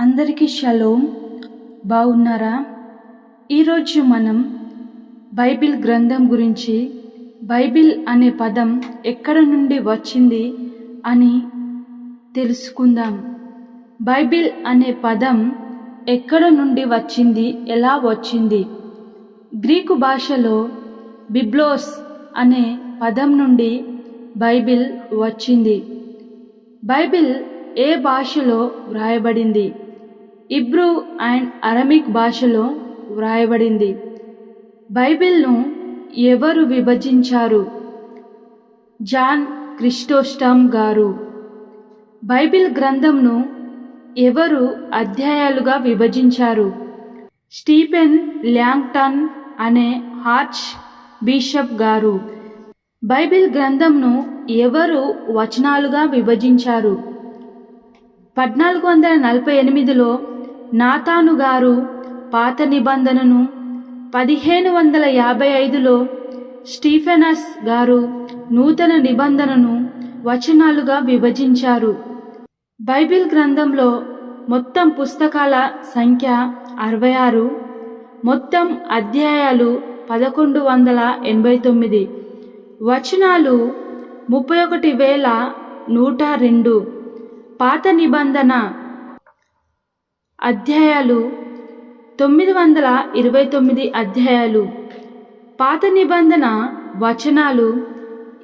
అందరికీ షలోం. బాగున్నారా? ఈరోజు మనం బైబిల్ గ్రంథం గురించి బైబిల్ అనే పదం ఎక్కడ నుండి వచ్చింది అని తెలుసుకుందాం. బైబిల్ అనే పదం ఎక్కడ నుండి వచ్చింది ఎలా వచ్చింది? గ్రీకు భాషలో బిబ్లోస్ అనే పదం నుండి బైబిల్ వచ్చింది. బైబిల్ ఏ భాషలో వ్రాయబడింది? ఇబ్రూ అండ్ అరమిక్ భాషలో వ్రాయబడింది. బైబిల్ను ఎవరు విభజించారు? జాన్ క్రిస్టోస్టమ్ గారు. బైబిల్ గ్రంథంను ఎవరు అధ్యాయాలుగా విభజించారు? స్టీఫెన్ ల్యాంగ్టన్ అనే హార్చ్ బిషప్ గారు. బైబిల్ గ్రంథంను ఎవరు వచనాలుగా విభజించారు? పద్నాలుగు వందల నలభై ఎనిమిదిలో నాతాను గారు పాత నిబంధనను పదిహేను వందల యాభై ఐదులో స్టీఫెనస్ గారు నూతన నిబంధనను వచనాలుగా విభజించారు. బైబిల్ గ్రంథంలో మొత్తం పుస్తకాల సంఖ్య అరవై ఆరు మొత్తం అధ్యాయాలు పదకొండు వందల ఎనభై తొమ్మిది వచనాలు ముప్పై ఒకటి వేల నూట రెండు పాత నిబంధన అధ్యాయాలు తొమ్మిది వందల ఇరవై తొమ్మిది అధ్యాయాలు. పాత నిబంధన వచనాలు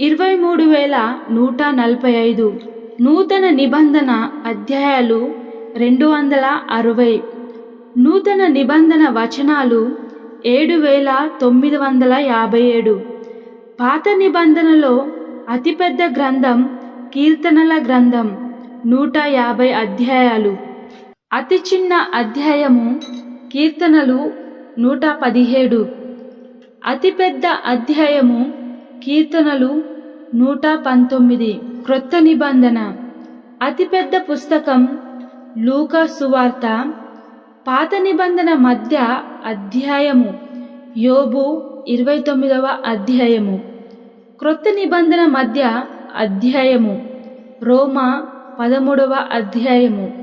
ఇరవై మూడు వేల నూట నలభై ఐదు. నూతన నిబంధన అధ్యాయాలు రెండు వందల అరవై. నూతన నిబంధన వచనాలు ఏడు వేల తొమ్మిది వందల యాభై ఏడు. పాత నిబంధనలో అతిపెద్ద గ్రంథం కీర్తనల గ్రంథం నూట యాభై అధ్యాయాలు. అతి చిన్న అధ్యాయము కీర్తనలు నూట పదిహేడు. అతిపెద్ద అధ్యాయము కీర్తనలు నూట పంతొమ్మిది. క్రొత్త నిబంధన. అతిపెద్ద పుస్తకం లూకా సువార్త. పాత నిబంధన మధ్య అధ్యాయము యోబు ఇరవై తొమ్మిదవ అధ్యాయము. క్రొత్త నిబంధన మధ్య అధ్యాయము. రోమా పదమూడవ అధ్యాయము.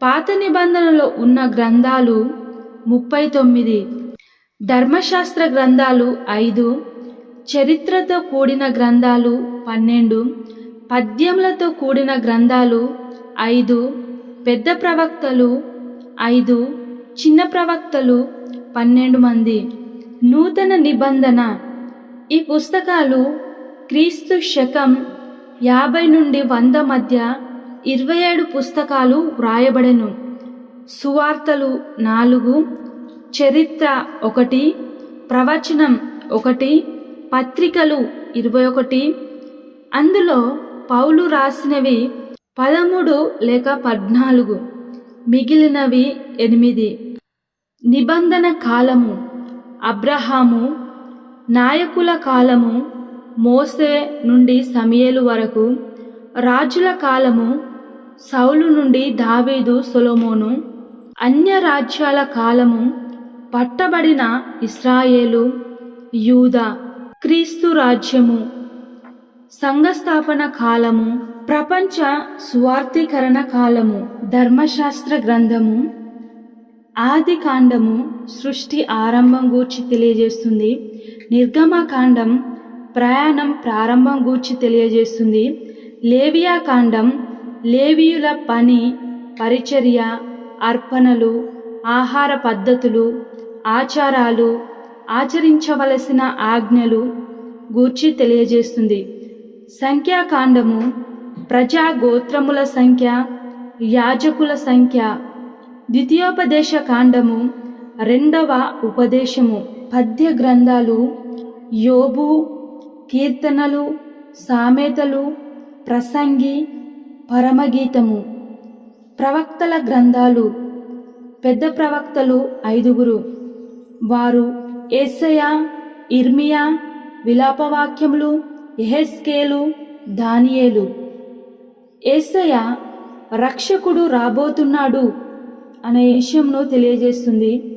పాత నిబంధనలో ఉన్న గ్రంథాలు ముప్పై తొమ్మిది ధర్మశాస్త్ర గ్రంథాలు ఐదు చరిత్రతో కూడిన గ్రంథాలు పన్నెండు పద్యములతో కూడిన గ్రంథాలు ఐదు పెద్ద ప్రవక్తలు ఐదు చిన్న ప్రవక్తలు పన్నెండు మంది. నూతన నిబంధన. ఈ పుస్తకాలు క్రీస్తు శకం యాభై నుండి వంద మధ్య ఇరవై ఏడు పుస్తకాలు వ్రాయబడెను. సువార్తలు నాలుగు చరిత్ర ఒకటి ప్రవచనం ఒకటి పత్రికలు ఇరవై ఒకటి. అందులో పౌలు రాసినవి పదమూడు లేక పద్నాలుగు మిగిలినవి ఎనిమిది. నిబంధన కాలము అబ్రహాము నాయకుల కాలము మోసే నుండి సమయలు వరకు రాజుల కాలము సౌలు నుండి దావీదు సొలోమోను అన్య రాజ్యాల కాలము పట్టబడిన ఇస్రాయేలు యూద క్రీస్తు రాజ్యము. సంఘస్థాపన కాలము ప్రపంచ సువార్థీకరణ కాలము ధర్మశాస్త్ర గ్రంథము ఆది కాండము సృష్టి ఆరంభం గూర్చి తెలియజేస్తుంది. నిర్గమకాండం ప్రయాణం ప్రారంభం గూర్చి తెలియజేస్తుంది. లేవియా కాండం లేవీయుల పని పరిచర్య అర్పణలు ఆహార పద్ధతులు ఆచారాలు ఆచరించవలసిన ఆజ్ఞలు గూర్చి తెలియజేస్తుంది. సంఖ్యాకాండము ప్రజా గోత్రముల సంఖ్య యాజకుల సంఖ్య. ద్వితీయోపదేశ కాండము రెండవ ఉపదేశము. పద్య గ్రంథాలు యోబు కీర్తనలు సామెతలు ప్రసంగి పరమగీతము. ప్రవక్తల గ్రంథాలు. పెద్ద ప్రవక్తలు ఐదుగురు. వారు ఏసయ ఇర్మియా విలాపవాక్యములు ఎహెస్కేలు దానియేలు. ఏసయ రక్షకుడు రాబోతున్నాడు అనే విషయంను తెలియజేస్తుంది.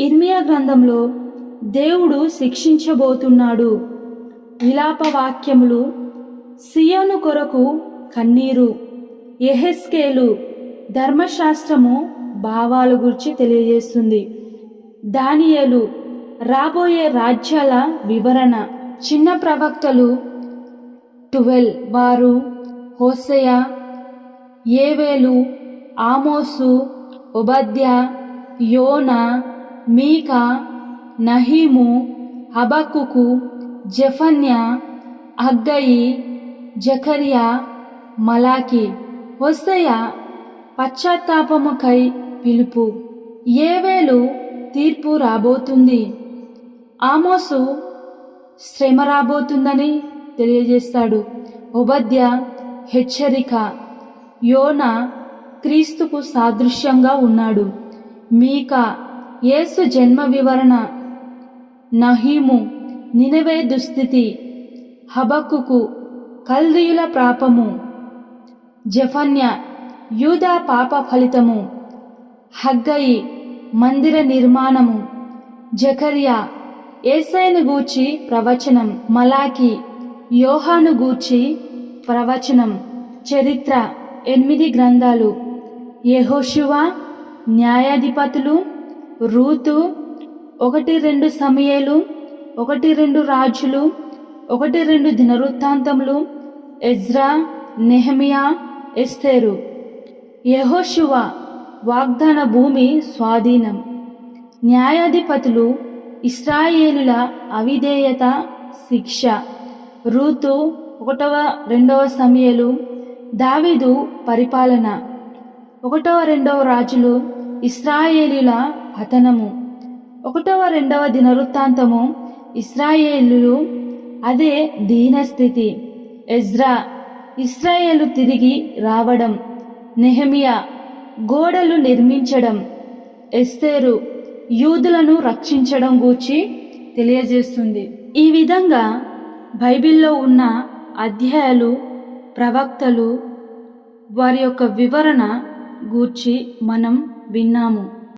ఇర్మియా గ్రంథంలో దేవుడు శిక్షించబోతున్నాడు. విలాప వాక్యములు సియోను కొరకు కన్నీరు. ఎహెస్కేలు ధర్మశాస్త్రము భావాల గురించి తెలియజేస్తుంది. దానియేలు రాబోయే రాజ్యాల వివరణ. చిన్న ప్రవక్తలు ట్వెల్వ్ వారు హోసయ ఏవేలు ఆమోసు ఉబద్య యోన మీక నహీము హబక్కుకు జఫన్య అగ్గయి జకరియా మలాకి హొస్సయ పశ్చాత్తాపముకై పిలుపు. ఏవేలు తీర్పు రాబోతుంది? ఆమోసు శ్రమ రాబోతుందని తెలియజేస్తాడు. ఉపద్య హెచ్చరిక. యోన క్రీస్తుకు సాదృశ్యంగా ఉన్నాడు. మీకా యేసు జన్మ వివరణ. నహీము నినవే దుస్థితి. హబక్కుకు కల్దీయుల ప్రాపము జఫన్య యూదా పాప ఫలితము. హగ్గయి మందిర నిర్మాణము. జకరియా ఏసైను గూర్చి ప్రవచనం. మలాకి యోహాను గూర్చి ప్రవచనం. చరిత్ర ఎనిమిది గ్రంథాలు. యహోశివ న్యాయాధిపతులు రూతు ఒకటి రెండు సమయలు ఒకటి రెండు రాజులు ఒకటి రెండు దినవృత్తాంతములు ఎజ్రా నెహమియా ఎస్తేరు. యహోశివ వాగ్దాన భూమి స్వాధీనం. న్యాయాధిపతులు ఇస్రాయేలుల అవిధేయత శిక్ష. రూతు ఒకటవ రెండవ సమయలు దావీదు పరిపాలన. ఒకటవ రెండవ రాజులు ఇస్రాయేలుల పతనము. ఒకటవ రెండవ దినవృత్తాంతము ఇస్రాయేలులు అదే దీనస్థితి. ఎజ్రా ఇస్రాయేలు తిరిగి రావడం నెహమియా గోడలు నిర్మించడం ఎస్తేరు యూదులను రక్షించడం గూర్చి తెలియజేస్తుంది. ఈ విధంగా బైబిల్లో ఉన్న అధ్యాయాలు ప్రవక్తలు వారి యొక్క వివరణ గూర్చి మనం విన్నాము.